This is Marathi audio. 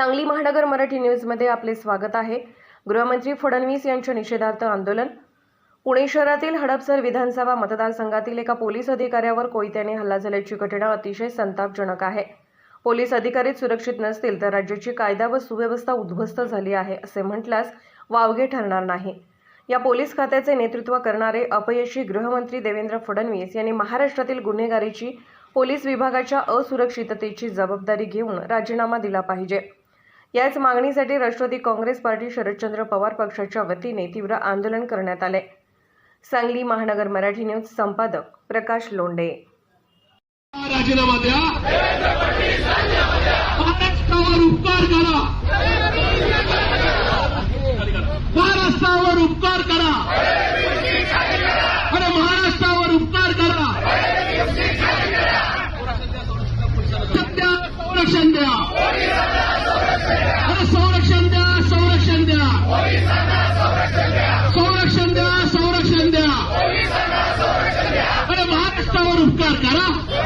सांगली महानगर मराठी न्यूजमध्ये आपले स्वागत आहे. गृहमंत्री फडणवीस यांच्या निषेधार्थ आंदोलन. पुणे शहरातील हडपसर विधानसभा मतदारसंघातील एका पोलीस अधिकाऱ्यावर कोयत्याने हल्ला झाल्याची घटना अतिशय संतापजनक आहे. पोलीस अधिकारीच सुरक्षित नसतील तर राज्याची कायदा व सुव्यवस्था उद्ध्वस्त झाली आहे असे म्हटल्यास वावगे ठरणार नाही. या पोलीस खात्याचे नेतृत्व करणारे अपयशी गृहमंत्री देवेंद्र फडणवीस यांनी महाराष्ट्रातील गुन्हेगारीची पोलीस विभागाच्या असुरक्षिततेची जबाबदारी घेऊन राजीनामा दिला पाहिजे. याच मागणीसाठी राष्ट्रवादी काँग्रेस पार्टी शरदचंद्र पवार पक्षाच्या वतीने तीव्र आंदोलन करण्यात आले. सांगली महानगर मराठी न्यूज संपादक प्रकाश लोंडे राजीनामा द्या. महाराष्ट्रावर उपकार करा. महाराष्ट्रावर उपकार करा. ouro carcará?